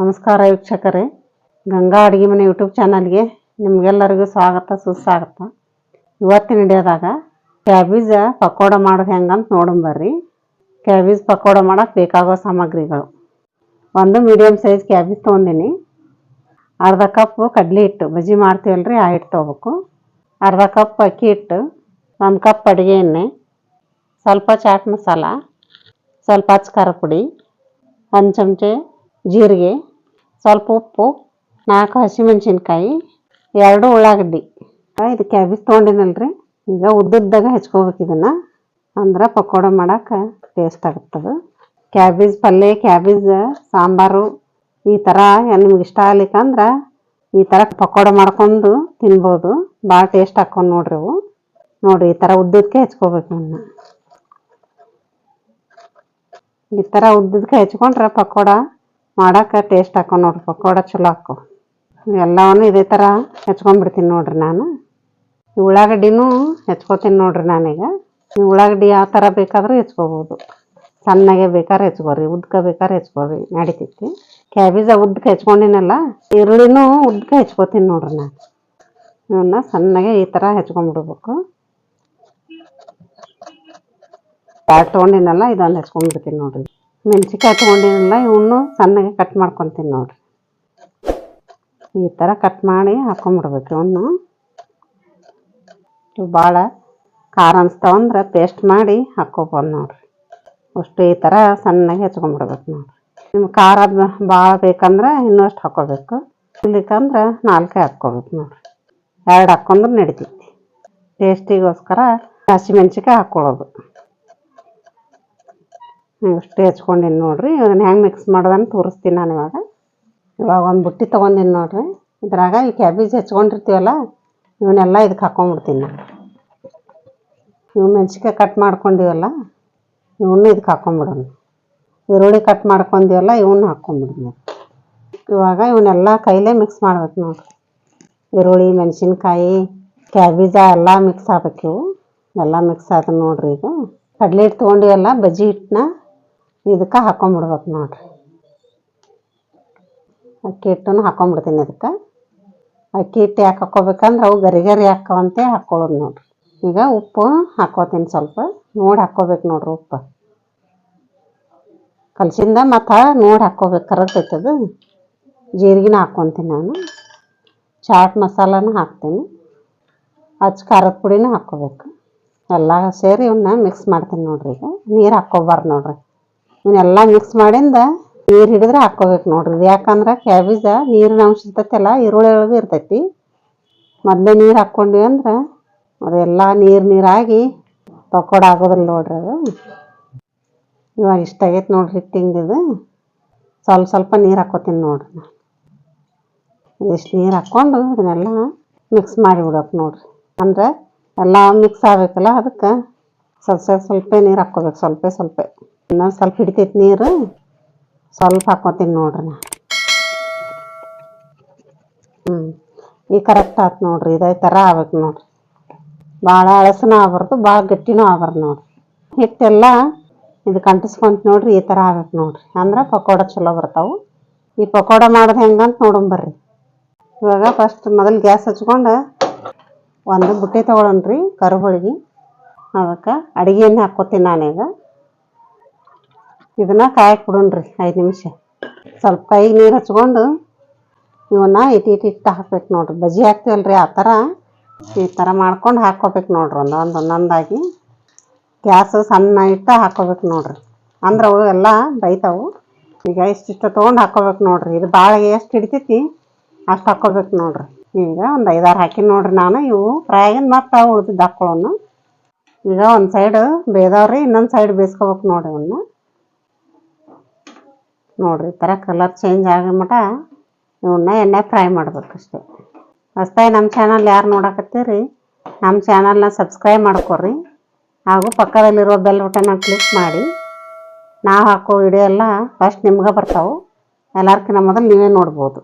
ನಮಸ್ಕಾರ ವೀಕ್ಷಕರೇ. ಗಂಗಾ ಅಡುಗೆ ಮನೆ ಯೂಟ್ಯೂಬ್ ಚಾನಲ್ಗೆ ನಿಮಗೆಲ್ಲರಿಗೂ ಸ್ವಾಗತ, ಸುಸ್ವಾಗತ. ಇವತ್ತಿನ ಹಿಡಿಯೋದಾಗ ಕ್ಯಾಬೀಜ ಪಕೋಡ ಮಾಡೋದು ಹೆಂಗಂತ ನೋಡೋಣ ಬರ್ರಿ. ಕ್ಯಾಬೀಜ್ ಪಕೋಡ ಮಾಡೋಕ್ಕೆ ಬೇಕಾಗೋ ಸಾಮಗ್ರಿಗಳು. ಒಂದು ಮೀಡಿಯಮ್ ಸೈಜ್ ಕ್ಯಾಬೇಜ್ ತೊಗೊಂಡಿನಿ. ಅರ್ಧ ಕಪ್ ಕಡಲೆ ಹಿಟ್ಟು. ಬಜ್ಜಿ ಮಾಡ್ತೀವಲ್ರಿ ಆ ಹಿಟ್ಟು ತೊಗೋಬೇಕು. ಅರ್ಧ ಕಪ್ ಅಕ್ಕಿ ಹಿಟ್ಟು, ಒಂದು ಕಪ್ ಅಡುಗೆ ಎಣ್ಣೆ, ಸ್ವಲ್ಪ ಚಾಟ್ ಮಸಾಲ, ಸ್ವಲ್ಪ ಹಚ್ಚ ಖಾರ ಪುಡಿ, ಒಂದು ಚಮಚೆ ಜೀರಿಗೆ ಸ್ವಲ್ಪ ಉಪ್ಪು, ನಾಲ್ಕು ಹಸಿಮೆಣ್ಸಿನ್ಕಾಯಿ, ಎರಡು ಉಳ್ಳಾಗಡ್ಡಿ. ಇದು ಕ್ಯಾಬೇಜ್ ತೊಗೊಂಡಿನಲ್ರಿ. ಈಗ ಉದ್ದುದ್ದಾಗ ಹೆಚ್ಕೋಬೇಕು ಇದನ್ನು. ಅಂದ್ರೆ ಪಕೋಡ ಮಾಡಕ್ಕೆ ಟೇಸ್ಟ್ ಆಗುತ್ತದು. ಕ್ಯಾಬೇಜ್ ಪಲ್ಯ ಕ್ಯಾಬೇಜ್ ಸಾಂಬಾರು, ಈ ಥರ ನಿಮ್ಗೆ ಇಷ್ಟ ಆಗ್ಲಿಕ್ಕಂದ್ರೆ ಈ ಥರ ಪಕೋಡ ಮಾಡ್ಕೊಂಡು ತಿನ್ಬೋದು. ಭಾಳ ಟೇಸ್ಟ್ ಹಾಕ್ಕೊಂಡು ನೋಡ್ರಿ ಅವು ನೋಡಿರಿ, ಈ ಥರ ಉದ್ದಕ್ಕೆ ಹೆಚ್ಕೋಬೇಕು ಇವನ್ನ ಈ ಥರ ಉದ್ದಕ್ಕೆ ಹೆಚ್ಕೊಂಡ್ರೆ ಪಕೋಡ ಮಾಡಕ್ಕೆ ಟೇಸ್ಟ್ ಹಾಕೋ ನೋಡ್ರಿ, ಪಕೋಡ ಚಲೋ ಹಾಕೋ. ಎಲ್ಲವನ್ನು ಇದೇ ಥರ ಹೆಚ್ಕೊಂಡ್ಬಿಡ್ತೀನಿ ನೋಡ್ರಿ ನಾನು. ಉಳ್ಳಾಗಡ್ಡಿನೂ ಹೆಚ್ಕೋತೀನಿ ನೋಡ್ರಿ ನಾನೀಗ. ಉಳ್ಳಾಗಡ್ಡಿ ಯಾವ ಥರ ಬೇಕಾದರೂ ಹೆಚ್ಕೋಬೋದು. ಸಣ್ಣಗೆ ಬೇಕಾದ್ರೆ ಹೆಚ್ಕೋರಿ ಉದ್ಕ ಬೇಕಾದ್ರೆ ಹೆಚ್ಕೋರಿ, ನಡಿತೈತಿ. ಕ್ಯಾಬೇಜ ಉದ್ದಕ್ಕೆ ಹೆಚ್ಕೊಂಡಿನಲ್ಲ, ಈರುಳ್ಳಿನೂ ಉದ್ದಕ್ಕೆ ಹೆಚ್ಕೋತೀನಿ ನೋಡ್ರಿ ನಾನು. ಇವನ್ನ ಸಣ್ಣಗೆ ಈ ಥರ ಹೆಚ್ಕೊಂಡ್ಬಿಡ್ಬೇಕು. ಪ್ಯಾಟ್ ತೊಗೊಂಡಿನಲ್ಲ ಇದೊಂದು ಹೆಚ್ಕೊಂಡ್ಬಿಡ್ತೀನಿ ನೋಡ್ರಿ. ಮೆಣಸಿನ್ಕಾಯಿ ತೊಗೊಂಡಿರಲ್ಲ ಇವನ್ನೂ ಸಣ್ಣಗೆ ಕಟ್ ಮಾಡ್ಕೊತೀನಿ ನೋಡ್ರಿ. ಈ ಥರ ಕಟ್ ಮಾಡಿ ಹಾಕೊಂಡ್ಬಿಡ್ಬೇಕು ಇವನ್ನು ಇವು ಭಾಳ ಖಾರ ಅನಿಸ್ತಾವಂದ್ರೆ ಪೇಸ್ಟ್ ಮಾಡಿ ಹಾಕ್ಕೊಬೋದು ನೋಡ್ರಿ. ಅಷ್ಟು ಈ ಥರ ಸಣ್ಣಗೆ ಹೆಚ್ಕೊಂಡ್ಬಿಡ್ಬೇಕು ನೋಡ್ರಿ. ನಿಮ್ಗೆ ಖಾರ ಭಾಳ ಬೇಕಂದ್ರೆ ಇನ್ನೂ ಅಷ್ಟು ಹಾಕ್ಕೋಬೇಕು ಇಲ್ಲಿಕಂದ್ರೆ ನಾಲ್ಕೇ ಹಾಕ್ಕೋಬೇಕು ನೋಡ್ರಿ. ಎರಡು ಹಾಕ್ಕೊಂಡ್ರೆ ನಡಿತೈತಿ. ಟೇಸ್ಟಿಗೋಸ್ಕರ ಹಸಿಮೆಣ್ಸಿಕಾಯಿ ಹಾಕ್ಕೊಳ್ಳೋದು. ಇಷ್ಟು ಹಚ್ಕೊಂಡಿನಿ ನೋಡಿರಿ. ಇದನ್ನು ಹೆಂಗೆ ಮಿಕ್ಸ್ ಮಾಡೋದನ್ನು ತೋರಿಸ್ತೀನಿ ನಾನು ಇವಾಗ. ಇವಾಗ ಒಂದು ಬುಟ್ಟಿ ತೊಗೊಂಡಿನಿ ನೋಡಿರಿ. ಇದ್ರಾಗ ಈ ಕ್ಯಾಬೇಜ್ ಹಚ್ಕೊಂಡಿರ್ತೀವಲ್ಲ, ಇವನ್ನೆಲ್ಲ ಇದಕ್ಕೆ ಹಾಕ್ಕೊಂಬಿಡ್ತೀನಿ ನಾನು. ಇವು ಮೆಣ್ಸಿನ್ಕಾಯಿ ಕಟ್ ಮಾಡ್ಕೊಂಡಿವಲ್ಲ, ಇವನ್ನ ಇದಕ್ಕೆ ಹಾಕ್ಕೊಂಬಿಡೋಣ ಈರುಳ್ಳಿ ಕಟ್ ಮಾಡ್ಕೊಂಡಿವಲ್ಲ, ಇವನ್ನ ಹಾಕ್ಕೊಂಬಿಡೋಣ ಇವಾಗ ಇವನ್ನೆಲ್ಲ ಕೈಲೇ ಮಿಕ್ಸ್ ಮಾಡ್ಬೇಕು ನೋಡಿರಿ. ಈರುಳ್ಳಿ, ಮೆಣಸಿನ್ಕಾಯಿ ಕ್ಯಾಬೇಜ ಎಲ್ಲ ಮಿಕ್ಸ್ ಆಗ್ಬೇಕು. ಇವು ಎಲ್ಲ ಮಿಕ್ಸ್ ಆದ ನೋಡಿರಿ ಈಗ. ಕಡಲೆ ಹಿಟ್ಟು ತೊಗೊಂಡಿವಲ್ಲ, ಬಜ್ಜಿ ಹಿಟ್ಟನ್ನ ಇದಕ್ಕೆ ಹಾಕೊಂಡ್ಬಿಡ್ಬೇಕು ನೋಡ್ರಿ. ಅಕ್ಕಿ ಹಿಟ್ಟನ್ನು ಹಾಕೊಂಡ್ಬಿಡ್ತೀನಿ ಅದಕ್ಕೆ ಅಕ್ಕಿ ಹಿಟ್ಟು ಯಾಕೆ ಹಾಕ್ಕೋಬೇಕಂದ್ರೆ ಅವು ಗರಿ ಗರಿ ಹಾಕೋವಂತೆ ಹಾಕ್ಕೊಳ್ಳೋದು ನೋಡ್ರಿ. ಈಗ ಉಪ್ಪು ಹಾಕೋತೀನಿ ಸ್ವಲ್ಪ. ನೋಡಿ ಹಾಕ್ಕೋಬೇಕು ನೋಡ್ರಿ ಉಪ್ಪು. ಕಲಸಿಂದ ಮತ್ತು ನೋಡಿ ಹಾಕ್ಕೋಬೇಕು ಕರೆಕ್ಟ್ ಐತದು ಜೀರಿಗೆನ ಹಾಕ್ಕೊತೀನಿ ನಾನು. ಚಾಟ್ ಮಸಾಲನೂ ಹಾಕ್ತೀನಿ. ಹಚ್ಚ ಖಾರದ ಪುಡಿನೂ ಹಾಕ್ಕೋಬೇಕು ಎಲ್ಲ ಸೇರಿ ಇವನ್ನ ಮಿಕ್ಸ್ ಮಾಡ್ತೀನಿ ನೋಡ್ರಿ ಈಗ. ನೀರು ಹಾಕ್ಕೋಬಾರ್ದು ನೋಡ್ರಿ. ಇವನ್ನೆಲ್ಲ ಮಿಕ್ಸ್ ಮಾಡಿಂದ ನೀರು ಹಿಡಿದ್ರೆ ಹಾಕ್ಕೋಬೇಕು ನೋಡ್ರಿ. ಯಾಕಂದ್ರೆ ಕ್ಯಾಬೇಜ ನೀರಿನ ಅಂಶ ಇರ್ತೈತಲ್ಲ ಈರುಳ್ಳಿ ಒಳಗೆ ಇರ್ತೈತಿ. ಮೊದಲೇ ನೀರು ಹಾಕ್ಕೊಂಡ್ವಿ ಅಂದ್ರೆ ಅದೆಲ್ಲ ನೀರು ನೀರಾಗಿ ಪಕೋಡ ಆಗೋದಿಲ್ಲ ನೋಡ್ರಿ ಅದು. ಇವಾಗ ಇಷ್ಟ ಆಗೈತೆ ನೋಡ್ರಿ ತಿಂಗಿದು ಸ್ವಲ್ಪ ಸ್ವಲ್ಪ ನೀರು ಹಾಕ್ಕೋತೀನಿ ನೋಡ್ರಿ ಇಷ್ಟು ನೀರು ಹಾಕ್ಕೊಂಡು ಇದನ್ನೆಲ್ಲ ಮಿಕ್ಸ್ ಮಾಡಿಬಿಡ್ಬೇಕು ನೋಡ್ರಿ. ಅಂದ್ರೆ ಎಲ್ಲ ಮಿಕ್ಸ್ ಆಗಬೇಕಲ್ಲ ಅದಕ್ಕೆ ಸ್ವಲ್ಪ ಸ್ವಲ್ಪ ಸ್ವಲ್ಪ ನೀರು ಹಾಕ್ಕೋಬೇಕು, ಸ್ವಲ್ಪ ಸ್ವಲ್ಪ. ಇನ್ನೊಂದು ಸ್ವಲ್ಪ ಹಿಡಿತೈತಿ ನೀರು. ಸ್ವಲ್ಪ ಹಾಕ್ಕೊತೀನಿ ನೋಡ್ರಿ ನಾ. ಹ್ಞೂ ಈ ಕರೆಕ್ಟ್ ಆಯ್ತು ನೋಡ್ರಿ, ಇದೇ ಥರ ಆಗ್ಬೇಕು ನೋಡ್ರಿ. ಭಾಳ ಅಳಸನೂ ಆಗ್ಬಾರ್ದು ಭಾಳ ಗಟ್ಟಿನೂ ಆಗ್ಬಾರ್ದು ನೋಡ್ರಿ. ಹಿಟ್ಟೆಲ್ಲ ಇದು ಕಂಟಿಸ್ಕೊಂತ ನೋಡ್ರಿ, ಈ ಥರ ಆಗ್ಬೇಕು ನೋಡ್ರಿ. ಅಂದ್ರೆ ಪಕೋಡ ಚಲೋ ಬರ್ತಾವೆ. ಈ ಪಕೋಡ ಮಾಡೋದು ಹೆಂಗಂತ ನೋಡೋಣ ಬರ್ರಿ. ಇವಾಗ ಫಸ್ಟ್ ಮೊದಲು ಗ್ಯಾಸ್ ಹಚ್ಕೊಂಡು ಒಂದು ಬುಟ್ಟಿ ತೊಗೊಳನ್ರಿ ಕರುಬಳ್ಗಿ. ಅದಕ್ಕೆ ಅಡುಗೆ ಎಣ್ಣೆ ಹಾಕ್ಕೋತೀನಿ ನಾನೀಗ. ಇದನ್ನ ಕಾಯಕ್ಕೆ ಬಿಡೋಣ್ರಿ, ಐದು ನಿಮಿಷ. ಸ್ವಲ್ಪ ಕೈಗೆ ನೀರು ಹಚ್ಕೊಂಡು ಇವನ್ನ ಇಟ್ಟು ಇಟ್ಟು ಇಟ್ಟು ಹಾಕ್ಬೇಕು ನೋಡ್ರಿ. ಬಜ್ಜಿ ಹಾಕ್ತೀವಲ್ರಿ ಆ ಥರ ಈ ಥರ ಮಾಡ್ಕೊಂಡು ಹಾಕ್ಕೋಬೇಕು ನೋಡ್ರಿ ಒಂದೊಂದು ಒಂದು ಒಂದೊಂದಾಗಿ. ಗ್ಯಾಸ್ ಸಣ್ಣ ಇಟ್ಟು ಹಾಕ್ಕೋಬೇಕು ನೋಡ್ರಿ. ಅಂದ್ರೆ ಅವು ಎಲ್ಲ ಬೈತಾವು. ಈಗ ಇಷ್ಟಿಷ್ಟು ತೊಗೊಂಡು ಹಾಕ್ಕೋಬೇಕು ನೋಡ್ರಿ. ಇದು ಭಾಳ ಎಷ್ಟು ಹಿಡಿತೈತಿ ಅಷ್ಟು ಹಾಕ್ಕೋಬೇಕು ನೋಡ್ರಿ. ಈಗ ಒಂದು ಐದಾರು ಹಾಕಿ ನೋಡ್ರಿ ನಾನು. ಇವು ಫ್ರೈಗಿನ ಮತ್ತೆ ಉಳ್ದಿದ್ದು ಹಾಕ್ಕೊಳ್ಳೋನು ಈಗ ಒಂದು ಸೈಡ್ ಬೇದವ್ರಿ, ಇನ್ನೊಂದು ಸೈಡ್ ಬೇಯಿಸ್ಕೋಬೇಕು ನೋಡ್ರಿ ಇವನ್ನ ನೋಡ್ರಿ, ಈ ಥರ ಕಲರ್ ಚೇಂಜ್ ಆಗೋ ಮಟ ಇವನ್ನ ಎಣ್ಣೆ ಫ್ರೈ ಮಾಡ್ಬೇಕಷ್ಟೆ ಹೊಸ್ದಾಗಿ ನಮ್ಮ ಚಾನಲ್ ಯಾರು ನೋಡಕತ್ತೀರಿ ನಮ್ಮ ಚಾನಲ್ನ ಸಬ್ಸ್ಕ್ರೈಬ್ ಮಾಡ್ಕೊರಿ ಹಾಗೂ ಪಕ್ಕದಲ್ಲಿರೋ ಬೆಲ್ ಬಟನ್ನ ಕ್ಲಿಕ್ ಮಾಡಿ. ನಾವು ಹಾಕೋ ವಿಡಿಯೋ ಎಲ್ಲ ಫಸ್ಟ್ ನಿಮ್ಗೆ ಬರ್ತಾವೆ ಎಲ್ಲರ್ಕಿಂತ ಮೊದಲು ನೀವೇ ನೋಡ್ಬೋದು.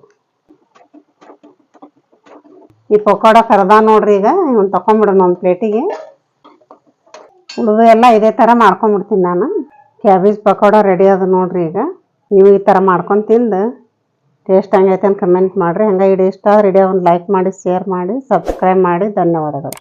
ಈ ಪಕೋಡ ಕರ್ದ ನೋಡ್ರಿ ಈಗ, ಇವನ್ ತಕೊಂಬಿಡೋಣ ಒಂದು ಪ್ಲೇಟಿಗೆ ಉಳಿದು ಎಲ್ಲ ಇದೇ ಥರ ಮಾಡ್ಕೊಂಬಿಡ್ತೀನಿ ನಾನು. ಕ್ಯಾಬೇಜ್ ಪಕೋಡ ರೆಡಿ ಅದ ನೋಡ್ರಿ ಈಗ. ನೀವು ಈ ಥರ ಮಾಡ್ಕೊಂಡು ತಿಂದು ಟೇಸ್ಟ್ ಹಂಗೈತೆ ಅಂತ ಕಮೆಂಟ್ ಮಾಡಿರಿ. ಹಂಗೆ ಇಡೀ ಇಷ್ಟ. ಆದ್ರೆ ಇಡೀ ಒಂದು ಲೈಕ್ ಮಾಡಿ ಶೇರ್ ಮಾಡಿ ಸಬ್ಸ್ಕ್ರೈಬ್ ಮಾಡಿ. ಧನ್ಯವಾದಗಳು.